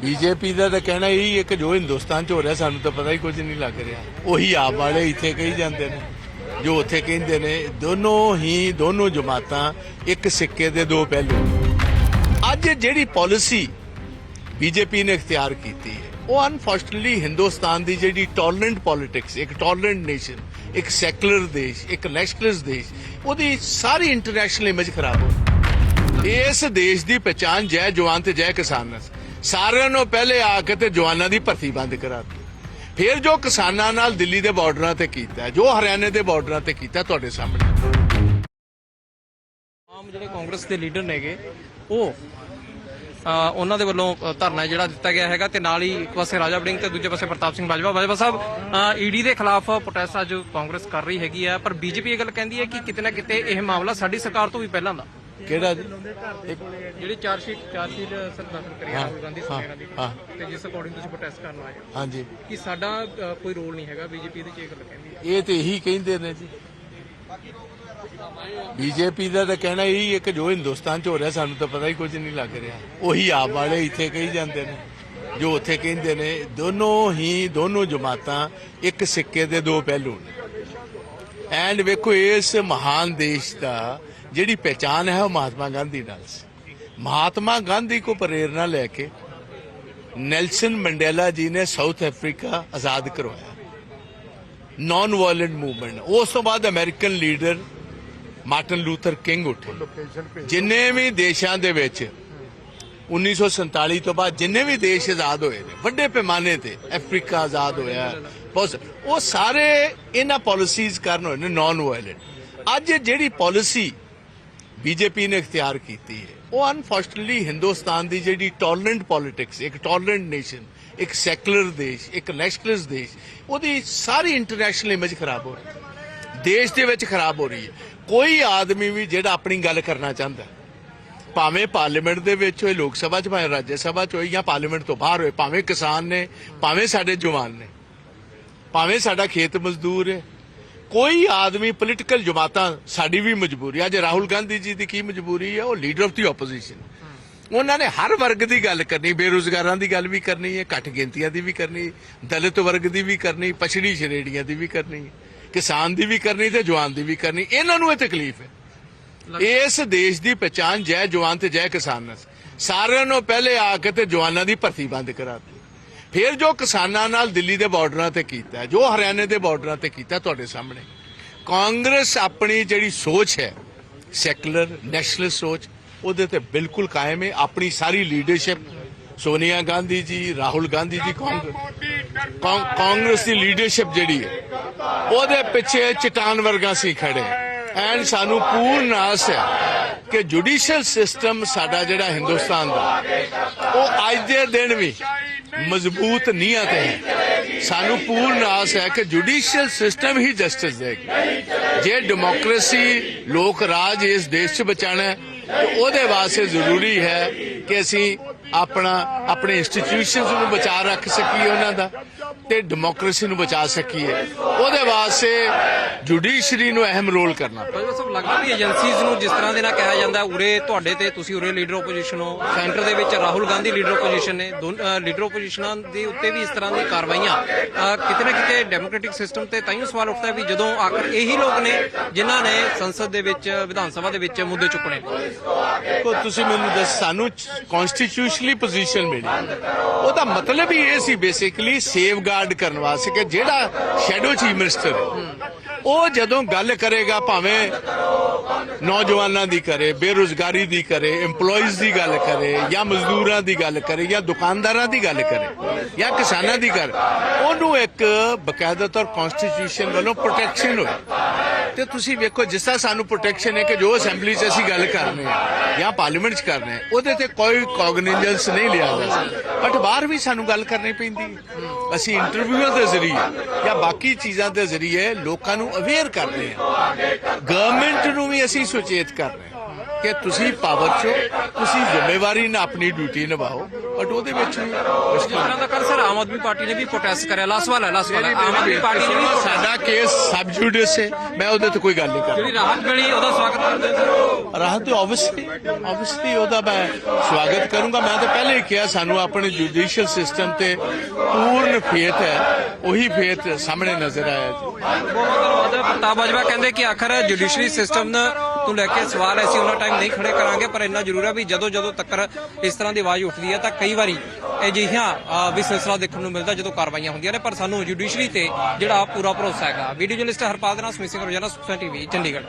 BJP ਦਾ ਤਾਂ ਕਹਿਣਾ ਇਹੀ ਹੈ ਕਿ ਜੋ ਹਿੰਦੁਸਤਾਨ 'ਚ ਹੋ ਰਿਹਾ, ਸਾਨੂੰ ਤਾਂ ਪਤਾ ਹੀ ਕੁਝ ਨਹੀਂ ਲੱਗ ਰਿਹਾ। ਉਹੀ ਆਪ ਵਾਲੇ ਇੱਥੇ ਕਹੀ ਜਾਂਦੇ ਨੇ, ਜੋ ਉੱਥੇ ਕਹਿੰਦੇ ਨੇ, ਦੋਨੋਂ ਹੀ, ਦੋਨੋਂ ਜਮਾਤਾਂ ਇੱਕ ਸਿੱਕੇ ਦੇ ਦੋ ਪਹਿਲੂ। ਅੱਜ ਜਿਹੜੀ ਪਾਲਿਸੀ ਬੀਜੇਪੀ ਨੇ ਇਖਤਿਆਰ ਕੀਤੀ ਹੈ, ਉਹ ਅਨਫੋਰਚੂਨਟਲੀ ਹਿੰਦੁਸਤਾਨ ਦੀ ਜਿਹੜੀ ਟੋਲਰੈਂਟ ਪੋਲਿਟਿਕਸ ਇੱਕ ਟੋਲਰੈਂਟ ਨੇਸ਼ਨ ਇੱਕ ਸੈਕੂਲਰ ਦੇਸ਼, ਇੱਕ ਨੈਸ਼ਨਲਿਸਟ ਦੇਸ਼, ਉਹਦੀ ਸਾਰੀ ਇੰਟਰਨੈਸ਼ਨਲ ਇਮੇਜ ਖਰਾਬ ਹੋ ਇਸ ਦੇਸ਼ ਦੀ ਪਛਾਣ ਜੈ ਜਵਾਨ ਤੇ ਜੈ ਕਿਸਾਨ ਹੈ। ਸਾਰਿਆਂ ਨੂੰ ਪਹਿਲੇ ਆ ਕੇ ਤੇ ਜਵਾਨਾਂ ਦੀ ਭਰਤੀ ਬੰਦ ਕਰਾ ਫਿਰ ਜੋ ਕਿਸਾਨਾਂ ਨਾਲ ਦਿੱਲੀ ਦੇ ਬਾਰਡਰਾਂ ਤੇ ਕੀਤਾ, ਜੋ ਹਰਿਆਣੇ ਦੇ ਬਾਰਡਰਾਂ ਤੇ ਕੀਤਾ ਤੁਹਾਡੇ ਸਾਹਮਣੇ। ਆਮ ਜਿਹੜੇ ਕਾਂਗਰਸ ਦੇ ਲੀਡਰ ਨੇਗੇ, ਉਹ ਉਹਨਾਂ ਦੇ ਵੱਲੋਂ ਧਰਨਾ ਜਿਹੜਾ ਦਿੱਤਾ ਗਿਆ ਹੈਗਾ ਤੇ ਨਾਲ ਹੀ ਇੱਕ ਪਾਸੇ ਰਾਜਾ ਵੜਿੰਗ ਤੇ ਦੂਜੇ ਪਾਸੇ ਪ੍ਰਤਾਪ ਸਿੰਘ ਬਾਜਵਾ। ਬਾਜਵਾ ਸਾਹਿਬ ਈਡੀ ਦੇ ਖਿਲਾਫ ਪ੍ਰੋਟੈਸਟ ਅੱਜ ਕਾਂਗਰਸ ਕਰ ਰਹੀ ਹੈਗੀ ਆ, ਪਰ ਬੀਜੇਪੀ ਇਹ ਗੱਲ ਕਹਿੰਦੀ ਹੈ ਕਿ ਕਿਤੇ ਨਾ ਕਿਤੇ ਇਹ ਮਾਮਲਾ ਸਾਡੀ ਸਰਕਾਰ ਤੋਂ ਵੀ ਪਹਿਲਾਂ ਦਾ। ਕਿਹੜਾ ਜੀ? ਇੱਕ ਜਿਹੜੀ ਚਾਰ ਸ਼ੀਟ ਚਾਰ ਸ਼ੀਟ ਸਰ ਦਾਖਲ ਕਰੀ ਹਾਂ, ਰਾਹੁਲ ਗਾਂਧੀ ਹਾਂ, ਸਰਕਾਰ ਦੀ। ਹਾਂ। ਤੇ ਜਿਸ ਅਕੋਰਡਿੰਗ ਤੁਸੀਂ ਪ੍ਰੋਟੈਸਟ ਕਰਨ ਆਏ ਹੋ। ਹਾਂਜੀ। ਕਿ ਸਾਡਾ ਅ, ਕੋਈ ਰੋਲ ਨਹੀਂ ਹੈਗਾ ਬੀਜੇਪੀ ਦੀ ਇਹ ਗੱਲ ਕਹਿੰਦੀ ਹੈ ਇਹ ਤੇ ਇਹੀ ਕਹਿੰਦੇ ਨੇ ਜੀ। ਬੀਜੇਪੀ ਦਾ ਤਾਂ ਕਹਿਣਾ ਇਹੀ ਹੈ ਕਿ ਜੋ ਹਿੰਦੁਸਤਾਨ 'ਚ ਹੋ ਰਿਹਾ ਸਾਨੂੰ ਤਾਂ ਪਤਾ ਹੀ ਕੁਝ ਨਹੀਂ ਲੱਗ ਰਿਹਾ। ਉਹੀ ਆਪ ਵਾਲੇ ਇੱਥੇ ਕਹੀ ਜਾਂਦੇ ਨੇ। ਜੋ ਉੱਥੇ ਕਹਿੰਦੇ ਨੇ ਦੋਨੋਂ ਹੀ ਦੋਨੋਂ ਜਮਾਤਾਂ ਇੱਕ ਸਿੱਕੇ ਦੇ ਦੋ ਪਹਿਲੂ ਨੇ। ਐਂਡ ਵੇਖੋ ਇਸ ਮਹਾਨ ਦੇਸ਼ ਦਾ ਜਿਹੜੀ ਪਹਿਚਾਨ ਹੈ ਉਹ ਮਹਾਤਮਾ ਗਾਂਧੀ ਨਾਲ ਸੀ। ਮਹਾਤਮਾ ਗਾਂਧੀ ਕੋ ਪ੍ਰੇਰਣਾ ਲੈ ਕੇ ਨੈਲਸਨ ਮੰਡੇਲਾ ਜੀ ਨੇ ਸਾਊਥ ਅਫਰੀਕਾ ਆਜ਼ਾਦ ਕਰਵਾਇਆ। ਨਾਨ ਵਾਇਲੈਂਟ ਮੂਵਮੈਂਟ ਉਸ ਤੋਂ ਬਾਅਦ American leader Martin Luther King ਉੱਠੇ। ਜਿੰਨੇ ਵੀ ਦੇਸ਼ਾਂ ਦੇ ਵਿੱਚ 1947 ਤੋਂ ਬਾਅਦ ਜਿੰਨੇ ਵੀ ਦੇਸ਼ ਆਜ਼ਾਦ ਹੋਏ ਨੇ, ਵੱਡੇ ਪੈਮਾਨੇ ਤੇ ਅਫਰੀਕਾ ਆਜ਼ਾਦ ਹੋਇਆ। ਉਹ ਸਾਰੇ ਇਹਨਾਂ ਪਾਲਿਸੀਜ਼ ਕਰਨ ਹੋਏ ਨੇ ਨਾਨ ਵਾਇਲੈਂਟ ਅੱਜ ਜਿਹੜੀ ਪਾਲਿਸੀ ਬੀਜੇਪੀ ਨੇ ਇਖਤਿਆਰ ਕੀਤੀ ਹੈ। ਉਹ ਅਨਫੋਰਚੂਨਟਲੀ ਹਿੰਦੁਸਤਾਨ ਦੀ ਜਿਹੜੀ ਟੋਲਰੈਂਟ ਪੋਲਿਟਿਕਸ ਇੱਕ ਟੋਲਰੈਂਟ ਨੇਸ਼ਨ ਇੱਕ ਸੈਕੂਲਰ ਦੇਸ਼, ਇੱਕ ਨੈਸ਼ਨਲਿਸਟ ਦੇਸ਼, ਉਹਦੀ ਸਾਰੀ ਇੰਟਰਨੈਸ਼ਨਲ ਇਮੇਜ ਖਰਾਬ ਹੋ ਰਹੀ ਹੈ। ਦੇਸ਼ ਦੇ ਵਿੱਚ ਖਰਾਬ ਹੋ ਰਹੀ ਹੈ। ਕੋਈ ਆਦਮੀ ਵੀ ਜਿਹੜਾ ਆਪਣੀ ਗੱਲ ਕਰਨਾ ਚਾਹੁੰਦਾ ਭਾਵੇਂ ਪਾਰਲੀਮੈਂਟ ਦੇ ਵਿੱਚ ਹੋਏ, ਲੋਕ ਸਭਾ ਚ, ਭਾਵੇਂ ਰਾਜ ਸਭਾ ਚ ਹੋਏ ਜਾਂ ਪਾਰਲੀਮੈਂਟ ਤੋਂ ਬਾਹਰ ਹੋਏ, ਭਾਵੇਂ ਕਿਸਾਨ ਨੇ, ਭਾਵੇਂ ਸਾਡੇ ਜਵਾਨ ਨੇ, ਭਾਵੇਂ ਸਾਡਾ ਖੇਤ ਮਜ਼ਦੂਰ ਹੈ ਕੋਈ ਆਦਮੀ ਪੋਲੀਟੀਕਲ ਜਮਾਤਾਂ ਸਾਡੀ ਵੀ ਮਜਬੂਰੀ ਅੱਜ ਰਾਹੁਲ ਗਾਂਧੀ ਜੀ ਦੀ ਕੀ ਮਜਬੂਰੀ ਹੈ ਉਹ ਲੀਡਰ ਆਫ ਦੀ ਆਪੋਜੀਸ਼ਨ ਉਹਨਾਂ ਨੇ ਹਰ ਵਰਗ ਦੀ ਗੱਲ ਕਰਨੀ, ਬੇਰੁਜ਼ਗਾਰਾਂ ਦੀ ਗੱਲ ਵੀ ਕਰਨੀ ਹੈ, ਘੱਟ ਗਿਣਤੀਆਂ ਦੀ ਵੀ ਕਰਨੀ, ਦਲਿਤ ਵਰਗ ਦੀ ਵੀ ਕਰਨੀ, ਪਛੜੀ ਸ਼੍ਰੇਣੀਆਂ ਦੀ ਵੀ ਕਰਨੀ, ਕਿਸਾਨ ਦੀ ਵੀ ਕਰਨੀ ਤੇ ਜਵਾਨ ਦੀ ਵੀ ਕਰਨੀ। ਇਹਨਾਂ ਨੂੰ ਇਹ ਤਕਲੀਫ ਹੈ। ਇਸ ਦੇਸ਼ ਦੀ ਪਛਾਣ ਜੈ ਜਵਾਨ ਤੇ ਜੈ ਕਿਸਾਨ ਹੈ। ਸਾਰਿਆਂ ਨੂੰ ਪਹਿਲੇ ਆ ਕੇ ਤੇ ਜਵਾਨਾਂ ਦੀ ਭਰਤੀ ਬੰਦ ਕਰਾਤੀ ਫਿਰ ਜੋ ਕਿਸਾਨਾਂ ਨਾਲ ਦਿੱਲੀ ਦੇ ਬਾਰਡਰਾਂ ਤੇ ਕੀਤਾ ਜੋ ਹਰਿਆਣੇ ਦੇ ਬਾਰਡਰਾਂ ਤੇ ਕੀਤਾ ਤੁਹਾਡੇ ਸਾਹਮਣੇ। ਕਾਂਗਰਸ ਆਪਣੀ ਜਿਹੜੀ ਸੋਚ ਹੈ, ਸੈਕੂਲਰ, ਨੈਸ਼ਨਲ ਸੋਚ, ਉਹਦੇ ਤੇ ਬਿਲਕੁਲ ਕਾਇਮ ਹੈ। ਆਪਣੀ ਸਾਰੀ ਲੀਡਰਸ਼ਿਪ ਸੋਨੀਆ ਗਾਂਧੀ ਜੀ, ਰਾਹੁਲ ਗਾਂਧੀ ਜੀ ਕਾਂਗਰਸ ਕਾਂਗਰਸ ਦੀ ਲੀਡਰਸ਼ਿਪ ਜਿਹੜੀ ਹੈ, ਉਹਦੇ ਪਿੱਛੇ ਚਟਾਨ ਵਰਗਾ ਸੀ ਖੜੇ ਐਂਡ ਸਾਨੂੰ ਪੂਰਨ ਆਸ ਹੈ ਕਿ ਜੁਡੀਸ਼ੀਅਲ ਸਿਸਟਮ ਸਾਡਾ ਜਿਹੜਾ ਹਿੰਦੁਸਤਾਨ ਦਾ, ਉਹ ਅੱਜ ਦੇ ਦਿਨ ਵੀ ਮਜ਼ਬੂਤ ਨੀਅਤ ਹੈ। ਸਾਨੂੰ ਪੂਰਨ ਆਸ ਹੈ ਕਿ ਜੁਡੀਸ਼ੀਅਲ ਸਿਸਟਮ ਹੀ ਜਸਟਿਸ ਦੇਗਾ। ਜੇ ਡੈਮੋਕ੍ਰੇਸੀ ਲੋਕ ਰਾਜ ਇਸ ਦੇਸ਼ 'ਚ ਬਚਾਣਾ ਹੈ ਉਹਦੇ ਵਾਸਤੇ ਜ਼ਰੂਰੀ ਹੈ ਕਿ ਅਸੀਂ ਆਪਣਾ ਆਪਣੇ ਇੰਸਟੀਟਿਊਸ਼ਨਸ ਨੂੰ ਬਚਾ ਰੱਖ ਸਕੀਏ ਉਹਨਾਂ ਦਾ। ਤੇ ਡੈਮੋਕ੍ਰੇਸੀ ਨੂੰ ਬਚਾ ਸਕੀਏ। ਉਹਦੇ ਵਾਸਤੇ ਜੁਡੀਸ਼ਰੀ ਨੂੰ ਅਹਿਮ ਰੋਲ ਕਰਨਾ ਬਾਜਵਾ ਸਾਹਿਬ ਲੱਗਦਾ ਵੀ ਏਜੰਸੀਜ਼ ਨੂੰ ਜਿਸ ਤਰ੍ਹਾਂ ਦੇ ਨਾਲ ਕਿਹਾ ਜਾਂਦਾ ਉਰੇ ਤੁਹਾਡੇ ਤੇ ਤੁਸੀਂ ਉਰੇ ਲੀਡਰ ਆਪੋਜੀਸ਼ਨ ਹੋ। ਸੈਂਟਰ ਦੇ ਵਿੱਚ ਰਾਹੁਲ ਗਾਂਧੀ ਲੀਡਰ ਆਪੋਜੀਸ਼ਨ ਨੇ। ਦੋਨ ਲੀਡਰ ਆਪੋਜੀਸ਼ਨਾਂ ਦੇ ਉੱਤੇ ਵੀ ਇਸ ਤਰ੍ਹਾਂ ਦੀ ਕਾਰਵਾਈਆਂ। ਅ, ਕਿਤੇ ਨਾ ਕਿਤੇ ਡੈਮੋਕ੍ਰੈਟਿਕ ਸਿਸਟਮ ਤੇ ਤਾਂ ਹੀ ਸਵਾਲ ਉੱਠਦਾ ਹੈ ਵੀ ਜਦੋਂ ਆਖਰ ਇਹੀ ਲੋਕ ਨੇ ਜਿਨ੍ਹਾਂ ਨੇ ਸੰਸਦ ਦੇ ਵਿੱਚ ਵਿਧਾਨ ਸਭਾ ਦੇ ਵਿੱਚ ਮੁੱਦੇ ਚੁੱਕਣੇ। ਕੋ ਤੁਸੀਂ ਮੈਨੂੰ ਦੱਸ ਸਾਨੂੰ ਕਨਸਟੀਟਿਊਸ਼ਨਲੀ ਪੋਜੀਸ਼ਨ ਮਿਲੀ। ਉਹਦਾ ਮਤਲਬ ਹੀ ਇਹ ਸੀ ਬੇਸਿਕਲੀ ਸੇਫਗਾਰਡ ਕਰਨ ਵਾਸਤੇ ਕਿ ਜਿਹੜਾ ਸ਼ੈਡੋ ਚੀਫ ਮਿਨਿਸਟਰ ਉਹ ਜਦੋਂ ਗੱਲ ਕਰੇਗਾ ਭਾਵੇਂ ਨੌਜਵਾਨਾਂ ਦੀ ਕਰੇ, ਬੇਰੁਜ਼ਗਾਰੀ ਦੀ ਕਰੇ, EMPLOYEES ਦੀ ਗੱਲ ਕਰੇ ਜਾਂ ਮਜ਼ਦੂਰਾਂ ਦੀ ਗੱਲ ਕਰੇ ਜਾਂ ਦੁਕਾਨਦਾਰਾਂ ਦੀ ਗੱਲ ਕਰੇ ਜਾਂ ਕਿਸਾਨਾਂ ਦੀ ਕਰ ਉਹਨੂੰ ਇੱਕ ਬਕਾਇਦਾ ਤੌਰ ਕਨਸਟੀਟਿਊਸ਼ਨ ਵੱਲੋਂ ਪ੍ਰੋਟੈਕਸ਼ਨ ਹੋਏ। ਤੇ ਤੁਸੀਂ ਵੇਖੋ, ਜਿਸ ਤਰ੍ਹਾਂ ਸਾਨੂੰ ਪ੍ਰੋਟੈਕਸ਼ਨ ਹੈ ਕਿ ਜੋ ਅਸੈਂਬਲੀ 'ਚ ਅਸੀਂ ਗੱਲ ਕਰਨੇ ਆ ਜਾਂ ਪਾਰਲੀਮੈਂਟ 'ਚ ਕਰਨੇ ਆ ਉਹਦੇ ਤੇ ਕੋਈ ਕੌਗਨੀਜੈਂਸ ਨਹੀਂ ਲਿਆ ਜਾਂਦਾ ਬਟ ਬਾਹਰ ਵੀ ਸਾਨੂੰ ਗੱਲ ਕਰਨੀ ਪੈਂਦੀ ਅਸੀਂ ਇੰਟਰਵਿਊਆਂ ਦੇ ਜ਼ਰੀਏ ਜਾਂ ਬਾਕੀ ਚੀਜ਼ਾਂ ਦੇ ਜ਼ਰੀਏ ਲੋਕਾਂ ਨੂੰ ਅਵੇਅਰ ਕਰਦੇ ਹਾਂ। ਗਵਰਨਮੈਂਟ ਨੂੰ ਵੀ ਅਸੀਂ ਸੁਚੇਤ ਕਰ ਰਹੇ ਕਿ ਤੁਸੀਂ ਪਾਵਰ 'ਚ ਤੁਸੀਂ ਜ਼ਿੰਮੇਵਾਰੀ ਨਾਲ ਆਪਣੀ ਡਿਊਟੀ ਨਿਭਾਓ। ਬਟ ਉਹਦੇ ਵਿੱਚ ਤਰ੍ਹਾਂ ਦਾ ਕੱਲ ਸਰ ਆਮ ਆਦਮੀ ਪਾਰਟੀ ਨੇ ਵੀ ਪ੍ਰੋਟੈਸਟ ਕਰਿਆ। ਲਾਸਟ ਵਾਲਾ ਲਾਸਟ ਵਾਲਾ। ਆਮ ਆਦਮੀ ਪਾਰਟੀ ਨੇ ਵੀ ਸਾਡਾ ਕੇਸ ਸਬ ਜੁਡਿਸ ਹੈ ਮੈਂ ਉਹਦੇ ਤੇ ਕੋਈ ਗੱਲ ਨਹੀਂ ਕਰਦਾ। ਜਿਹੜੀ ਰਾਹਤ ਮਿਲੀ ਉਹਦਾ ਸਵਾਗਤ ਕਰਦੇ ਹੋ ਰਾਹਤ ਤੇ ਆਬਵੀਅਸਲੀ ਆਬਵੀਅਸਲੀ ਉਹਦਾ ਮੈਂ ਸਵਾਗਤ ਕਰੂੰਗਾ। ਮੈਂ ਤਾਂ ਪਹਿਲੇ ਹੀ ਕਿਹਾ ਸਾਨੂੰ ਆਪਣੇ ਜੁਡੀਸ਼ੀਅਲ ਸਿਸਟਮ ਤੇ ਪੂਰਨ ਫੇਥ ਹੈ ਉਹੀ ਫੇਥ ਸਾਹਮਣੇ ਨਜ਼ਰ ਆਇਆ ਜੀ। ਬਹੁਤ ਧੰਨਵਾਦ ਪ੍ਰਤਾਪ ਬਾਜਵਾ ਕਹਿੰਦੇ ਕਿ ਆਖਰ ਜੁਡੀਸ਼ਰੀ ਸਿਸਟਮ ਨੂੰ ਲੈ ਕੇ ਸਵਾਲ ਅਸੀਂ ਉਹਨਾਂ ਟਾਈਮ ਨਹੀਂ ਖੜੇ ਕਰਾਂਗੇ, ਪਰ ਇੰਨਾ ਜ਼ਰੂਰ ਹੈ ਵੀ ਜਦੋਂ ਜਦੋਂ ਤੱਕ ਇਸ ਤਰ੍ਹਾਂ ਦੀ ਆਵਾਜ਼ ਉੱਠਦੀ ਹੈ ਤਾਂ ਕਈ ਵਾਰੀ ਅਜਿਹੀਆਂ ਵੀ ਸਿਲਸਿਲਾ ਦੇਖਣ ਨੂੰ ਮਿਲਦਾ ਜਦੋਂ ਕਾਰਵਾਈਆਂ ਹੁੰਦੀਆਂ ਨੇ, ਪਰ ਸਾਨੂੰ ਜੁਡੀਸ਼ਰੀ ਤੇ ਜਿਹੜਾ ਪੂਰਾ ਭਰੋਸਾ ਹੈਗਾ। ਵੀਡੀਓ ਜਰਨਲਿਸਟ ਹਰਪਾਲ ਦੇ ਨਾਲ ਸਮਿਤ ਸਿੰਘ ਰੋਜ਼ਾਨਾ ਸੁਖਸਾ ਟੀਵੀ ਚੰਡੀਗੜ੍ਹ।